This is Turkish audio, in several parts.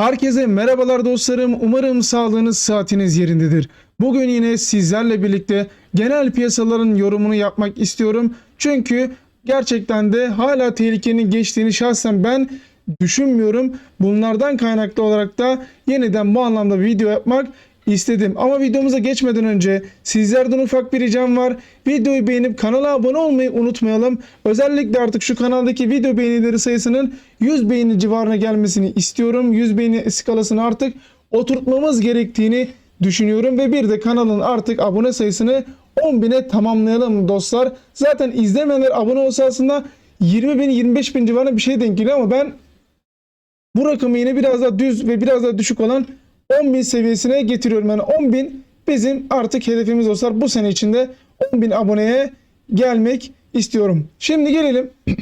Herkese merhabalar dostlarım. Umarım sağlığınız saatiniz yerindedir. Bugün yine sizlerle birlikte genel piyasaların yorumunu yapmak istiyorum. Çünkü gerçekten de hala tehlikenin geçtiğini şahsen ben düşünmüyorum. Bunlardan kaynaklı olarak da yeniden bu anlamda video yapmak istedim. Ama videomuza geçmeden önce sizlerden ufak bir ricam var. Videoyu beğenip kanala abone olmayı unutmayalım. Özellikle artık şu kanaldaki video beğenileri sayısının 100 beğeni civarına gelmesini istiyorum. 100 beğeni skalasını artık oturtmamız gerektiğini düşünüyorum ve bir de kanalın artık abone sayısını 10.000'e tamamlayalım dostlar. Zaten izlemeyenler abone olsa aslında 20 bin 25 bin civarında bir şey denk geliyor ama ben bu rakamı yine biraz daha düz ve biraz daha düşük olan 10.000 seviyesine getiriyorum. Yani 10.000 bizim artık hedefimiz dostlar. Bu sene içinde 10.000 aboneye gelmek istiyorum. Şimdi gelelim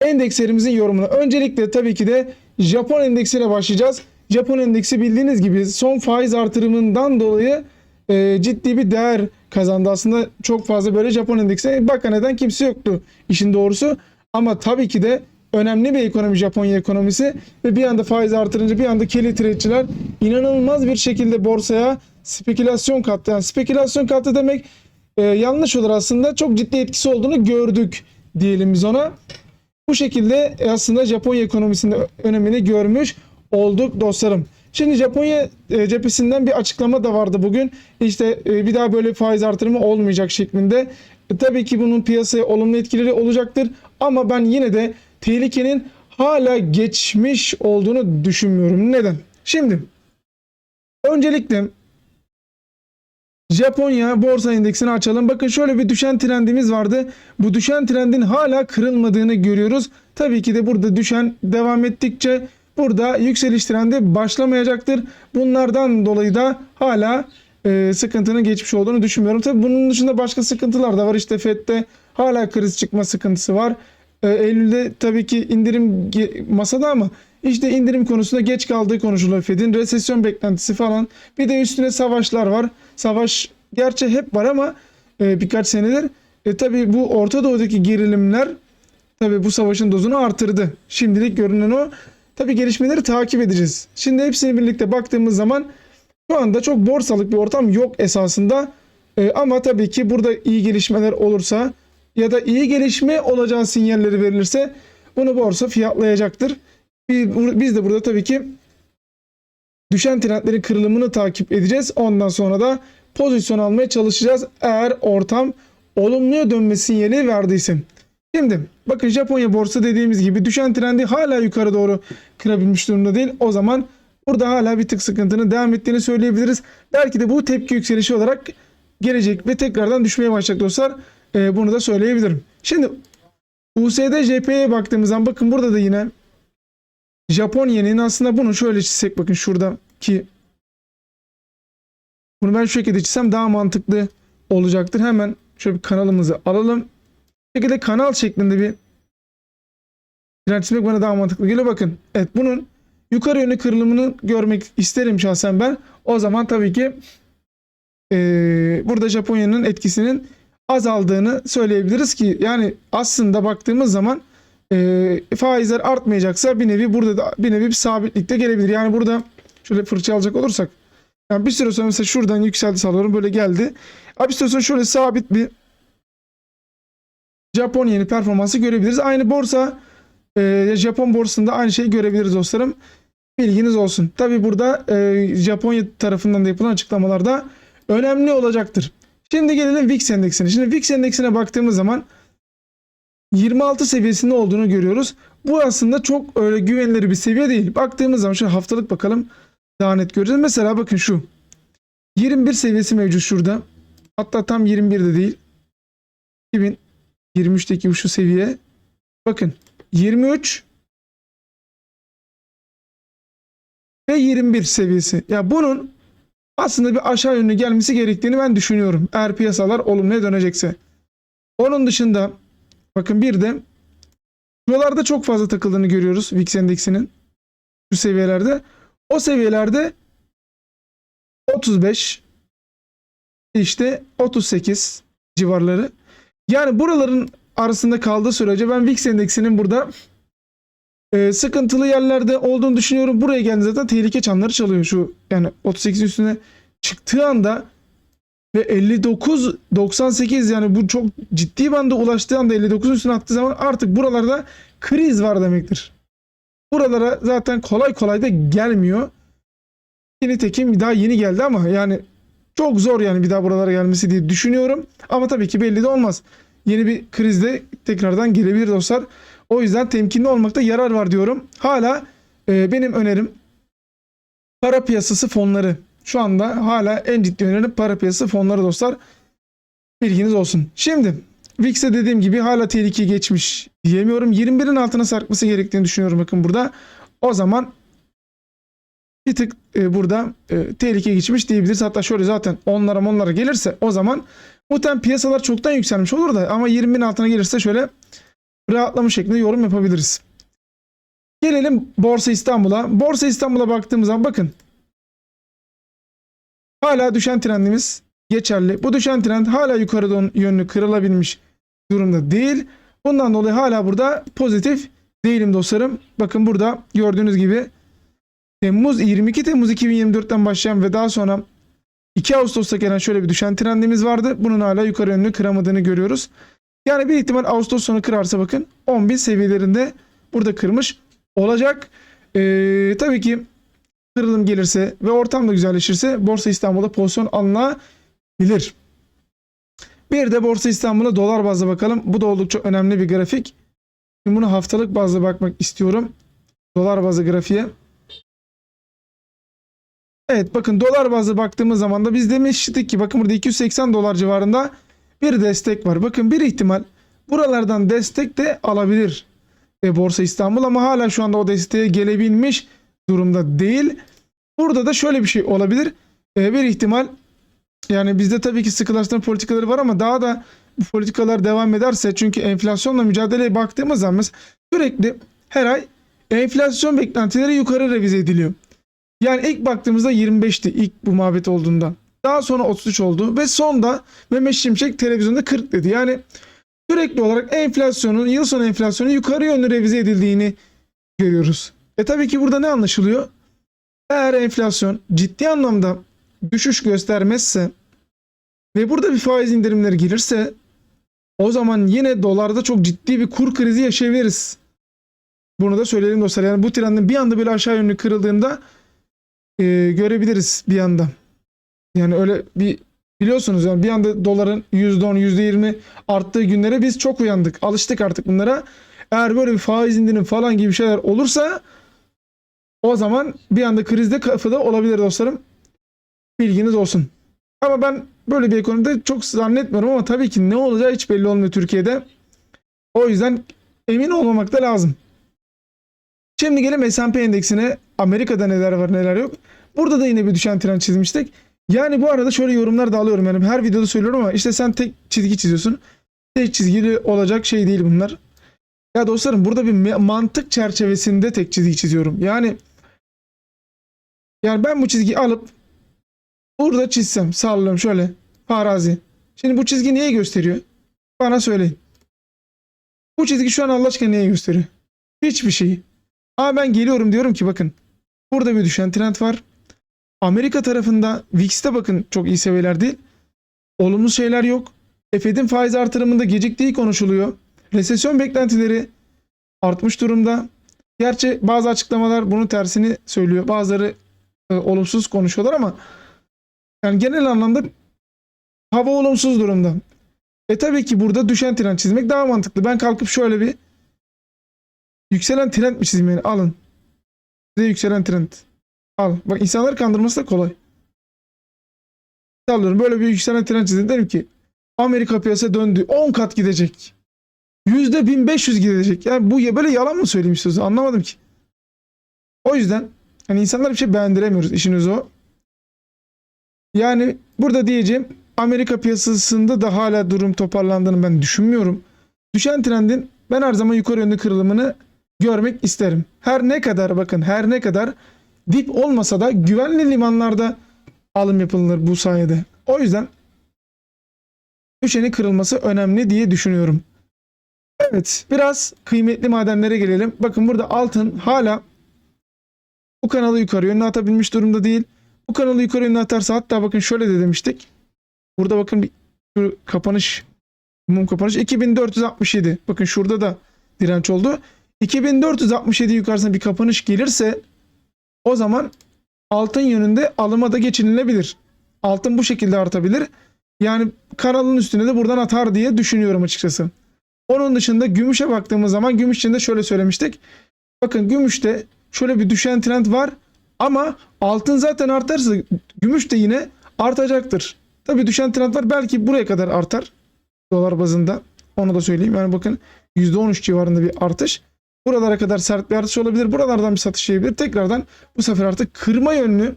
endekslerimizin yorumuna. Öncelikle tabii ki de Japon endeksiyle başlayacağız. Japon endeksi bildiğiniz gibi son faiz artırımından dolayı e, ciddi bir değer kazandı. Aslında çok fazla böyle Japon endeksine bakan neden kimse yoktu işin doğrusu. Ama tabii ki de önemli bir ekonomi Japonya ekonomisi ve bir anda faiz artırınca bir anda kelly trade'çiler inanılmaz bir şekilde borsaya spekülasyon kattı. Yani spekülasyon kattı demek e, yanlış olur aslında. Çok ciddi etkisi olduğunu gördük diyelim biz ona. Bu şekilde aslında Japonya ekonomisinde önemini görmüş olduk dostlarım. Şimdi Japonya e, cephesinden bir açıklama da vardı bugün. İşte e, bir daha böyle faiz artırımı olmayacak şeklinde. E, tabii ki bunun piyasaya olumlu etkileri olacaktır. Ama ben yine de tehlikenin hala geçmiş olduğunu düşünmüyorum. Neden? Şimdi öncelikle Japonya borsa endeksini açalım. Bakın şöyle bir düşen trendimiz vardı. Bu düşen trendin hala kırılmadığını görüyoruz. Tabii ki de burada düşen devam ettikçe burada yükseliş trendi başlamayacaktır. Bunlardan dolayı da hala e, sıkıntının geçmiş olduğunu düşünmüyorum. Tabii bunun dışında başka sıkıntılar da var. İşte FED'de hala kriz çıkma sıkıntısı var. E, Eylül'de tabii ki indirim masada ama işte indirim konusunda geç kaldığı konuşuluyor Fed'in. Resesyon beklentisi falan. Bir de üstüne savaşlar var. Savaş gerçi hep var ama e, birkaç senedir. E, tabii bu Orta Doğu'daki gerilimler tabii bu savaşın dozunu artırdı. Şimdilik görünen o. Tabii gelişmeleri takip edeceğiz. Şimdi hepsini birlikte baktığımız zaman şu anda çok borsalık bir ortam yok esasında. E, ama tabii ki burada iyi gelişmeler olursa ya da iyi gelişme olacağı sinyalleri verilirse bunu borsa fiyatlayacaktır. Biz de burada tabii ki düşen trendlerin kırılımını takip edeceğiz. Ondan sonra da pozisyon almaya çalışacağız eğer ortam olumluya dönme sinyali verdiyse. Şimdi bakın Japonya borsa dediğimiz gibi düşen trendi hala yukarı doğru kırabilmiş durumda değil. O zaman burada hala bir tık sıkıntının devam ettiğini söyleyebiliriz. Belki de bu tepki yükselişi olarak gelecek ve tekrardan düşmeye başlayacak dostlar. Ee, bunu da söyleyebilirim. Şimdi USD JP'ye baktığımız zaman bakın burada da yine Japon yeninin aslında bunu şöyle çizsek bakın şurada ki bunu ben şu şekilde çizsem daha mantıklı olacaktır. Hemen şöyle bir kanalımızı alalım. Bu şekilde kanal şeklinde bir trend çizmek bana daha mantıklı geliyor. Bakın evet bunun yukarı yönlü kırılımını görmek isterim şahsen ben. O zaman tabii ki eee, burada Japonya'nın etkisinin azaldığını söyleyebiliriz ki yani aslında baktığımız zaman e, faizler artmayacaksa bir nevi burada da bir nevi bir sabitlikte gelebilir. Yani burada şöyle fırça alacak olursak yani bir süre sonra mesela şuradan yükseldi sallıyorum böyle geldi. Abi bir süre sonra şöyle sabit bir Japon yeni performansı görebiliriz. Aynı borsa e, Japon borsasında aynı şeyi görebiliriz dostlarım. Bilginiz olsun. Tabi burada e, Japonya tarafından da yapılan açıklamalarda önemli olacaktır. Şimdi gelelim VIX endeksine. Şimdi VIX endeksine baktığımız zaman 26 seviyesinde olduğunu görüyoruz. Bu aslında çok öyle güvenilir bir seviye değil. Baktığımız zaman şöyle haftalık bakalım daha net göreceğiz. Mesela bakın şu 21 seviyesi mevcut şurada. Hatta tam 21 de değil. 2023'teki şu seviye. Bakın 23 ve 21 seviyesi. Ya bunun aslında bir aşağı yönlü gelmesi gerektiğini ben düşünüyorum. Eğer piyasalar olumluya dönecekse. Onun dışında bakın bir de buralarda çok fazla takıldığını görüyoruz VIX endeksinin şu seviyelerde. O seviyelerde 35 işte 38 civarları. Yani buraların arasında kaldığı sürece ben VIX endeksinin burada e, sıkıntılı yerlerde olduğunu düşünüyorum. Buraya geldi zaten tehlike çanları çalıyor şu yani 38 üstüne çıktığı anda ve 59 98 yani bu çok ciddi banda ulaştığı anda 59 üstüne attığı zaman artık buralarda kriz var demektir. Buralara zaten kolay kolay da gelmiyor. Nitekim daha yeni geldi ama yani çok zor yani bir daha buralara gelmesi diye düşünüyorum. Ama tabii ki belli de olmaz. Yeni bir krizde tekrardan gelebilir dostlar. O yüzden temkinli olmakta yarar var diyorum. Hala e, benim önerim para piyasası fonları. Şu anda hala en ciddi önerim para piyasası fonları dostlar. Bilginiz olsun. Şimdi VIX'e dediğim gibi hala tehlike geçmiş diyemiyorum. 21'in altına sarkması gerektiğini düşünüyorum bakın burada. O zaman bir tık e, burada e, tehlike geçmiş diyebiliriz. Hatta şöyle zaten onlara onlara gelirse o zaman muhtemelen piyasalar çoktan yükselmiş olur da ama 20'bin altına gelirse şöyle rahatlama şeklinde yorum yapabiliriz. Gelelim Borsa İstanbul'a. Borsa İstanbul'a baktığımız zaman bakın. Hala düşen trendimiz geçerli. Bu düşen trend hala yukarı yönlü kırılabilmiş durumda değil. Bundan dolayı hala burada pozitif değilim dostlarım. Bakın burada gördüğünüz gibi Temmuz 22 Temmuz 2024'ten başlayan ve daha sonra 2 Ağustos'ta gelen şöyle bir düşen trendimiz vardı. Bunun hala yukarı yönlü kıramadığını görüyoruz. Yani bir ihtimal Ağustos sonu kırarsa bakın 10.000 seviyelerinde burada kırmış olacak. Ee, tabii ki kırılım gelirse ve ortam da güzelleşirse Borsa İstanbul'da pozisyon alınabilir. Bir de Borsa İstanbul'a dolar bazlı bakalım. Bu da oldukça önemli bir grafik. Şimdi bunu haftalık bazlı bakmak istiyorum. Dolar bazlı grafiğe. Evet bakın dolar bazlı baktığımız zaman da biz demiştik ki bakın burada 280 dolar civarında bir destek var. Bakın bir ihtimal buralardan destek de alabilir e, Borsa İstanbul ama hala şu anda o desteğe gelebilmiş durumda değil. Burada da şöyle bir şey olabilir. E, bir ihtimal yani bizde tabii ki sıkılaştırma politikaları var ama daha da bu politikalar devam ederse çünkü enflasyonla mücadeleye baktığımız zaman sürekli her ay enflasyon beklentileri yukarı revize ediliyor. Yani ilk baktığımızda 25'ti ilk bu muhabbet olduğunda. Daha sonra 33 oldu ve sonda Mehmet Şimşek televizyonda 40 dedi. Yani sürekli olarak enflasyonun yıl sonu enflasyonun yukarı yönlü revize edildiğini görüyoruz. E tabii ki burada ne anlaşılıyor? Eğer enflasyon ciddi anlamda düşüş göstermezse ve burada bir faiz indirimleri gelirse o zaman yine dolarda çok ciddi bir kur krizi yaşayabiliriz. Bunu da söyleyelim dostlar. Yani bu trendin bir anda böyle aşağı yönlü kırıldığında e, görebiliriz bir anda. Yani öyle bir biliyorsunuz yani bir anda doların %10, %20 arttığı günlere biz çok uyandık. Alıştık artık bunlara. Eğer böyle bir faiz indirim falan gibi şeyler olursa o zaman bir anda krizde kafada olabilir dostlarım. Bilginiz olsun. Ama ben böyle bir ekonomide çok zannetmiyorum ama tabii ki ne olacağı hiç belli olmuyor Türkiye'de. O yüzden emin olmamak da lazım. Şimdi gelin S&P endeksine. Amerika'da neler var neler yok. Burada da yine bir düşen trend çizmiştik. Yani bu arada şöyle yorumlar da alıyorum. Yani her videoda söylüyorum ama işte sen tek çizgi çiziyorsun. Tek çizgili olacak şey değil bunlar. Ya dostlarım burada bir mantık çerçevesinde tek çizgi çiziyorum. Yani yani ben bu çizgiyi alıp burada çizsem sallıyorum şöyle farazi. Şimdi bu çizgi niye gösteriyor? Bana söyleyin. Bu çizgi şu an Allah aşkına neye gösteriyor? Hiçbir şeyi. Ama ben geliyorum diyorum ki bakın burada bir düşen trend var. Amerika tarafında VIX'te bakın çok iyi seviyeler değil. Olumlu şeyler yok. Fed'in faiz artırımında geciktiği konuşuluyor. Resesyon beklentileri artmış durumda. Gerçi bazı açıklamalar bunun tersini söylüyor. Bazıları e, olumsuz konuşuyorlar ama yani genel anlamda hava olumsuz durumda. E tabii ki burada düşen trend çizmek daha mantıklı. Ben kalkıp şöyle bir yükselen trend mi çizeyim alın. Size yükselen trend. Al. Bak insanları kandırması da kolay. Sallıyorum böyle bir yükselen trend çizdim. Derim ki Amerika piyasa döndü. 10 kat gidecek. Yüzde 1500 gidecek. Yani bu ya- böyle yalan mı söyleyeyim istiyorsun? Anlamadım ki. O yüzden hani insanlara bir şey beğendiremiyoruz. İşiniz o. Yani burada diyeceğim Amerika piyasasında da hala durum toparlandığını ben düşünmüyorum. Düşen trendin ben her zaman yukarı yönlü kırılımını görmek isterim. Her ne kadar bakın her ne kadar dip olmasa da güvenli limanlarda alım yapılır bu sayede. O yüzden düşenin kırılması önemli diye düşünüyorum. Evet biraz kıymetli madenlere gelelim. Bakın burada altın hala bu kanalı yukarı yönüne atabilmiş durumda değil. Bu kanalı yukarı yönüne atarsa hatta bakın şöyle de demiştik. Burada bakın bir kapanış mum kapanış 2467. Bakın şurada da direnç oldu. 2467 yukarısına bir kapanış gelirse o zaman altın yönünde alıma da geçinilebilir. Altın bu şekilde artabilir. Yani kanalın üstüne de buradan atar diye düşünüyorum açıkçası. Onun dışında gümüşe baktığımız zaman gümüş için de şöyle söylemiştik. Bakın gümüşte şöyle bir düşen trend var ama altın zaten artarsa gümüş de yine artacaktır. Tabii düşen trend var belki buraya kadar artar dolar bazında. Onu da söyleyeyim. Yani bakın %13 civarında bir artış. Buralara kadar sert bir artış olabilir. Buralardan bir satış yiyebilir. Tekrardan bu sefer artık kırma yönlü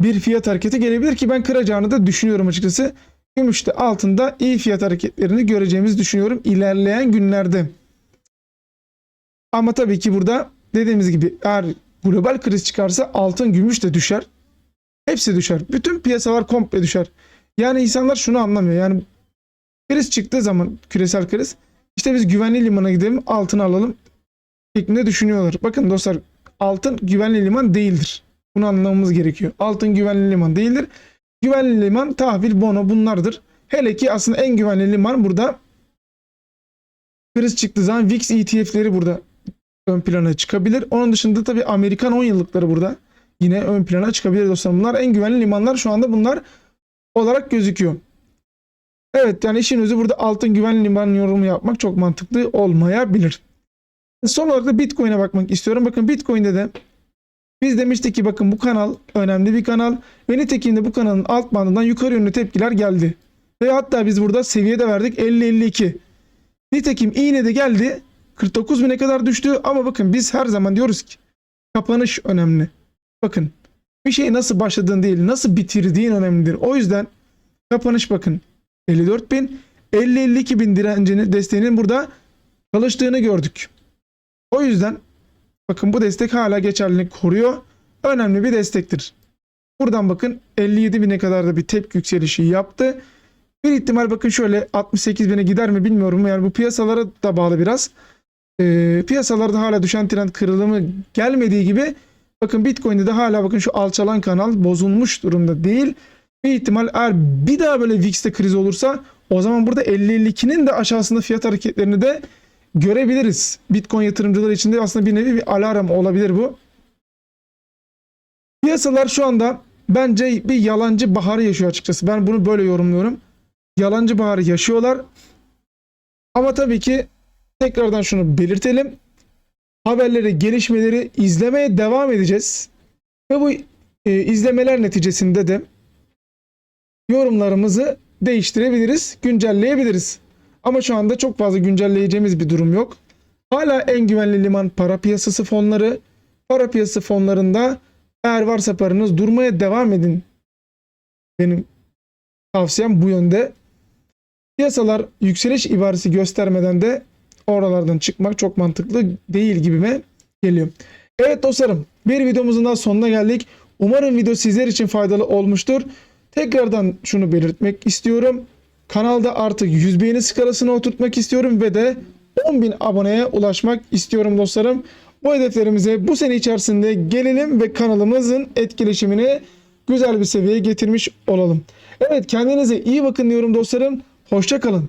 bir fiyat hareketi gelebilir ki ben kıracağını da düşünüyorum açıkçası. Gümüşte altında iyi fiyat hareketlerini göreceğimizi düşünüyorum ilerleyen günlerde. Ama tabii ki burada dediğimiz gibi eğer global kriz çıkarsa altın gümüş de düşer. Hepsi düşer. Bütün piyasalar komple düşer. Yani insanlar şunu anlamıyor. Yani kriz çıktığı zaman küresel kriz işte biz güvenli limana gidelim altın alalım şeklinde düşünüyorlar. Bakın dostlar altın güvenli liman değildir. Bunu anlamamız gerekiyor. Altın güvenli liman değildir. Güvenli liman, tahvil, bono bunlardır. Hele ki aslında en güvenli liman burada kriz çıktığı zaman VIX ETF'leri burada ön plana çıkabilir. Onun dışında tabii Amerikan 10 yıllıkları burada yine ön plana çıkabilir dostlar. Bunlar en güvenli limanlar şu anda bunlar olarak gözüküyor. Evet yani işin özü burada altın güvenli liman yorumu yapmak çok mantıklı olmayabilir. Son olarak da Bitcoin'e bakmak istiyorum. Bakın Bitcoin'de de biz demiştik ki bakın bu kanal önemli bir kanal ve nitekim de bu kanalın alt bandından yukarı yönlü tepkiler geldi. Ve hatta biz burada seviye de verdik 50-52. Nitekim iğne de geldi 49 bine kadar düştü ama bakın biz her zaman diyoruz ki kapanış önemli. Bakın bir şey nasıl başladığın değil nasıl bitirdiğin önemlidir. O yüzden kapanış bakın 54 bin 50-52 bin direncini desteğinin burada çalıştığını gördük. O yüzden bakın bu destek hala geçerliliğini koruyor. Önemli bir destektir. Buradan bakın 57 bine kadar da bir tepki yükselişi yaptı. Bir ihtimal bakın şöyle 68 bine gider mi bilmiyorum. Yani bu piyasalara da bağlı biraz. Ee, piyasalarda hala düşen trend kırılımı gelmediği gibi bakın Bitcoin'de de hala bakın şu alçalan kanal bozulmuş durumda değil. Bir ihtimal eğer bir daha böyle VIX'te kriz olursa o zaman burada 50-52'nin de aşağısında fiyat hareketlerini de görebiliriz. Bitcoin yatırımcıları için de aslında bir nevi bir alarm olabilir bu. Piyasalar şu anda bence bir yalancı baharı yaşıyor açıkçası. Ben bunu böyle yorumluyorum. Yalancı baharı yaşıyorlar. Ama tabii ki tekrardan şunu belirtelim. Haberleri, gelişmeleri izlemeye devam edeceğiz. Ve bu e, izlemeler neticesinde de yorumlarımızı değiştirebiliriz, güncelleyebiliriz. Ama şu anda çok fazla güncelleyeceğimiz bir durum yok. Hala en güvenli liman para piyasası fonları. Para piyasası fonlarında eğer varsa paranız durmaya devam edin. Benim tavsiyem bu yönde. Piyasalar yükseliş ibaresi göstermeden de oralardan çıkmak çok mantıklı değil gibime geliyor. Evet dostlarım bir videomuzun daha sonuna geldik. Umarım video sizler için faydalı olmuştur. Tekrardan şunu belirtmek istiyorum. Kanalda artık 100 beğeni skalasına oturtmak istiyorum ve de 10.000 aboneye ulaşmak istiyorum dostlarım. Bu hedeflerimize bu sene içerisinde gelelim ve kanalımızın etkileşimini güzel bir seviyeye getirmiş olalım. Evet kendinize iyi bakın diyorum dostlarım. Hoşça kalın.